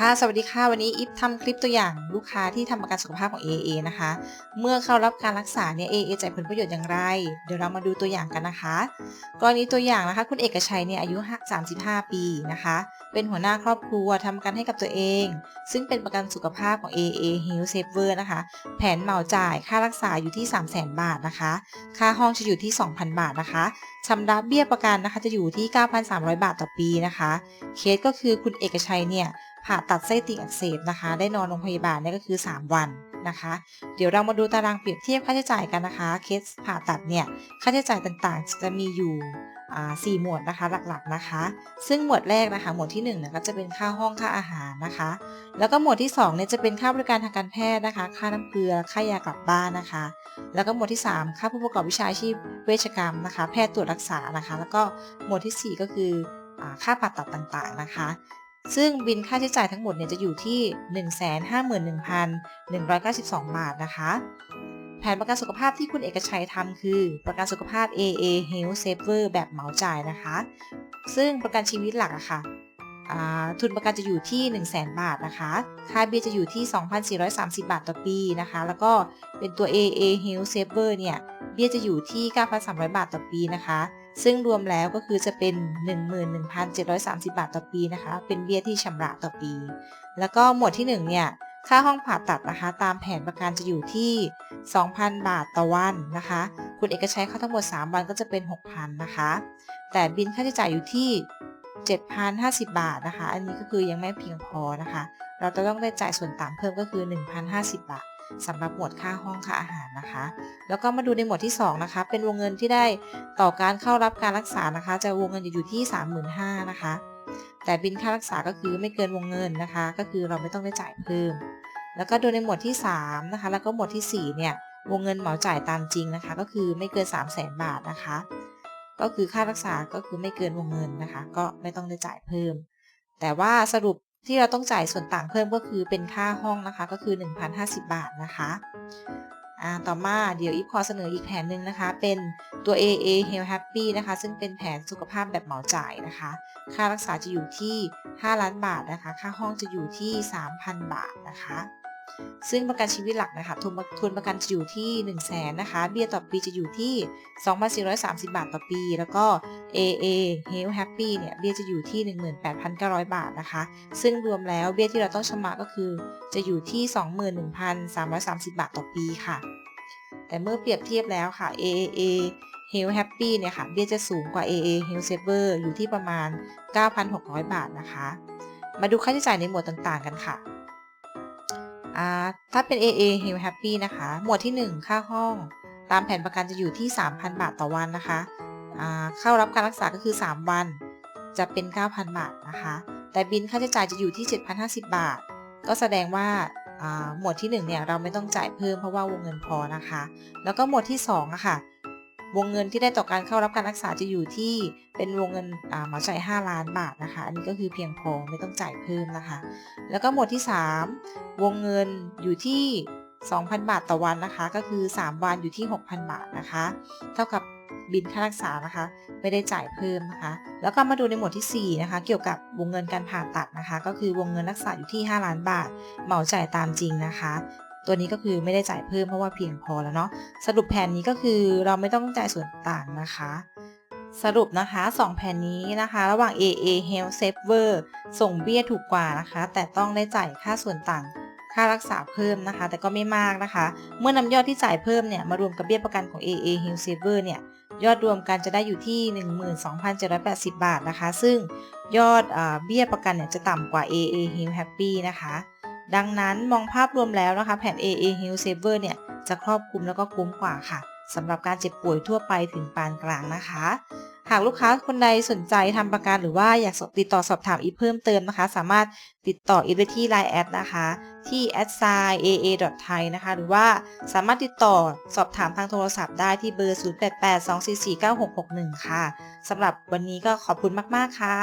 ค่ะ สวัสดีค่ะ วันนี้อิฟทำคลิปตัวอย่างลูกค้าที่ทำประกันสุขภาพของ AA นะคะ เมื่อเข้ารับการรักษาเนี่ย AA จ่ายผลประโยชน์อย่างไร เดี๋ยวเรามาดูตัวอย่างกันนะคะ กรณีตัวอย่างนะคะ คุณเอกชัยเนี่ยอายุ 35 ปีนะคะ เป็นหัวหน้าครอบครัวทำประกันให้กับตัวเอง ซึ่งเป็นประกันสุขภาพของ AA Health Saver นะคะ แผนเหมาจ่ายค่ารักษาอยู่ที่ 300,000 บาทนะคะ ค่าห้องจะอยู่ที่ 2,000 บาทนะคะชำระเบี้ยประกันนะคะจะอยู่ที่ 9,300 บาทต่อปีนะคะ เคสก็คือคุณเอกชัยเนี่ย ผ่าตัดไส้ติ่งอักเสบนะคะ ได้นอนโรงพยาบาลเนี่ยก็คือ 3 วันนะคะ เดี๋ยวเรามาดูตารางเปรียบเทียบค่าใช้จ่ายกันนะคะ เคสผ่าตัดเนี่ย ค่าใช้จ่ายต่างๆ จะมีอยู่สี่หมวดนะคะหลักๆนะคะ ซึ่งหมวดแรกนะคะหมวดที่1นะก็จะเป็นค่าห้องค่าอาหารนะคะ แล้วก็หมวดที่2เนี่ยจะเป็นค่าบริการทางการแพทย์นะคะ ค่าน้ำเกลือค่ายากลับบ้านนะคะ แล้วก็หมวดที่ 3 ค่าผู้ประกอบวิชาชีพเวชกรรมนะคะ แพทย์ตรวจรักษานะคะ แล้วก็หมวดที่ 4 ก็คือค่าผ่าตัดต่างๆนะคะ ซึ่งบินค่าใช้จ่ายทั้งหมดเนี่ยจะอยู่ที่ 151,192 บาทนะคะ แผนประกันสุขภาพที่คุณเอกชัยทำคือ ประกันสุขภาพ AA Health Saver แบบเหมาจ่ายนะคะ ซึ่งประกันชีวิตหลักอะค่ะทุนประกันจะอยู่ที่ 1 0 0 0 0แบาทนะคะ ค่าเบี้ยจะอยู่ที่ 2,430 บาทต่อปีนะคะ แล้วก็เป็นตัว AA Health Saver เนี่ย เบี้ยจะอยู่ที่ 9,300 บาทต่อปีนะคะ ซึ่งรวมแล้วก็คือจะเป็น 11,730 บาทต่อปีนะคะ เป็นเบี้ยที่ชำระต่อปี แล้วก็หมวดที่ 1 เนี่ย ค่าห้องผ่าตัดนะคะ ตามแผนประกันจะอยู่ที่ 2,000 บาทต่อวันนะคะ คุณเอกชัยเข้าทั้งหมด 3 วันก็จะเป็น 6,000 นะคะ แต่บินค่าใช้จ่ายอยู่ที่ 7,050 บาทนะคะ อันนี้ก็คือยังไม่เพียงพอนะคะ เราจะต้องได้จ่ายส่วนต่างเพิ่มก็คือ 1,050 บาท สำหรับหมวดค่าห้องค่าอาหารนะคะ แล้วก็มาดูในหมวดที่ 2 นะคะ เป็นวงเงินที่ได้ต่อการเข้ารับการรักษานะคะ จะวงเงินอยู่ที่ 35,000นะคะ แต่บินค่ารักษาก็คือไม่เกินวงเงินนะคะ ก็คือเราไม่ต้องได้จ่ายเพิ่ม แล้วก็ดูในหมวดที่3นะคะ แล้วก็หมวดที่ 4 เนี่ยวงเงินเหมาจ่ายตามจริงนะคะ ก็คือไม่เกิน 3 0 0 0 0 0บาทนะคะ ก็คือค่ารักษาก็คือไม่เกินวงเงินนะคะ ก็ไม่ต้องได้จ่ายเพิ่ม แต่ว่าสรุป ที่เราต้องจ่ายส่วนต่างเพิ่มก็คือเป็นค่าห้องนะคะก็คือ 1,050 บาทนะคะอ่าต่อมาเดี๋ยวอีฟขอเสนออีกแผนหนึ่งนะคะ เป็นตัว AA Health Happy นะคะ ซึ่งเป็นแผนสุขภาพแบบเหมาจ่ายนะคะ ค่ารักษาจะอยู่ที่ 5 ล้านบาทนะคะ ค่าห้องจะอยู่ที่ 3,000 บาทนะคะ ซึ่งประกันชีวิตหลักนะคะทุนทุนประกันจะอยู่ที่ 1 0 0 0 0แสนนะคะเบี้ยต่อปีจะอยู่ที่ 2,430 บาทต่อปี แล้วก็ AA Health Happy เนี่ยเบี้ยจะอยู่ที่ 18,900 บาทนะคะ ซึ่งรวมแล้วเบี้ยที่เราต้องชำระก็คือ จะอยู่ที่ 21,330 บาทต่อปีค่ะ แต่เมื่อเปรียบเทียบแล้วค่ะ AAA Health Happy เนี่ยค่ะเบี้ยจะสูงกว่า AA Health Saver อยู่ที่ประมาณ 9,600 บาทนะคะ มาดูค่าใช้จ่ายในหมวดต่างๆ กันค่ะ ถ้าเป็น AA h e a l Happy นะคะ หมวดที่ 1 ค่าห้อง ตามแผนประกันจะอยู่ที่ 3,000 บาทต่อวันนะคะเข้ารับการรักษาก็คือ 3 วัน จะเป็น 9,000 บาทนะคะ แต่บินค่าใช้จ่ายจะอยู่ที่ 7,050 บาท ก็แสดงว่าหมวดที่1เนี่ยเราไม่ต้องจ่ายเพิ่มเพราะว่าวงเงินพอนะคะ แล้วก็หมวดที่2อะค่ะ วงเงินที่ได้ต่อการเข้ารับการรักษาจะอยู่ที่เป็นวงเงินหมอจ่าย5ล้านบาทนะคะ อันนี้ก็คือเพียงพอไม่ต้องจ่ายเพิ่มนะคะ แล้วก็หมวดที่ 3 วงเงินอยู่ที่ 2,000 บาทต่อวันนะคะ ก็คือ 3 วันอยู่ที่ 6,000 บาทนะคะ เท่ากับบินค่ารักษานะคะ ไม่ได้จ่ายเพิ่มนะคะ แล้วก็มาดูในหมวดที่ 4 นะคะ เกี่ยวกับวงเงินการผ่าตัดนะคะ ก็คือวงเงินรักษาอยู่ที่ 5 ล้านบาท เหมาจ่ายตามจริงนะคะ ตัวนี้ก็คือไม่ได้จ่ายเพิ่มเพราะว่าเพียงพอแล้วเนาะสรุปแผนนี้ก็คือเราไม่ต้องจ่ายส่วนต่างนะคะ สรุปนะคะ 2 แผนนี้นะคะ ระหว่าง AA Health Saver ส่งเบี้ยถูกกว่านะคะ แต่ต้องได้จ่ายค่าส่วนต่างค่ารักษาเพิ่มนะคะ แต่ก็ไม่มากนะคะ เมื่อนำยอดที่จ่ายเพิ่มเนี่ยมารวมกับเบี้ยประกันของ AA Health Saver เนี่ยยอดรวมกันจะได้อยู่ที่ 12,780 บาทนะคะ ซึ่งยอดเบี้ยประกันเนี่ยจะต่ำกว่า AA Health Happy นะคะ ดังนั้นมองภาพรวมแล้วนะคะ แผน AA Health Saver เนี่ย จะครอบคลุมแล้วก็คุ้มกว่าค่ะสำหรับการเจ็บป่วยทั่วไปถึงปานกลางนะคะ หากลูกค้าคนใดสนใจทำประกันหรือว่าอยากติดต่อสอบถามอีกเพิ่มเติมนะคะ สามารถติดต่ออีได้ที่ Line แอดนะคะ ที่ a d s i aa.thai นะคะ หรือว่าสามารถติดต่อสอบถามทางโทรศัพท์ได้ที่เบอร์ 0882449661 ค่ะสำหรับวันนี้ก็ขอบคุณมาก ๆ ค่ะ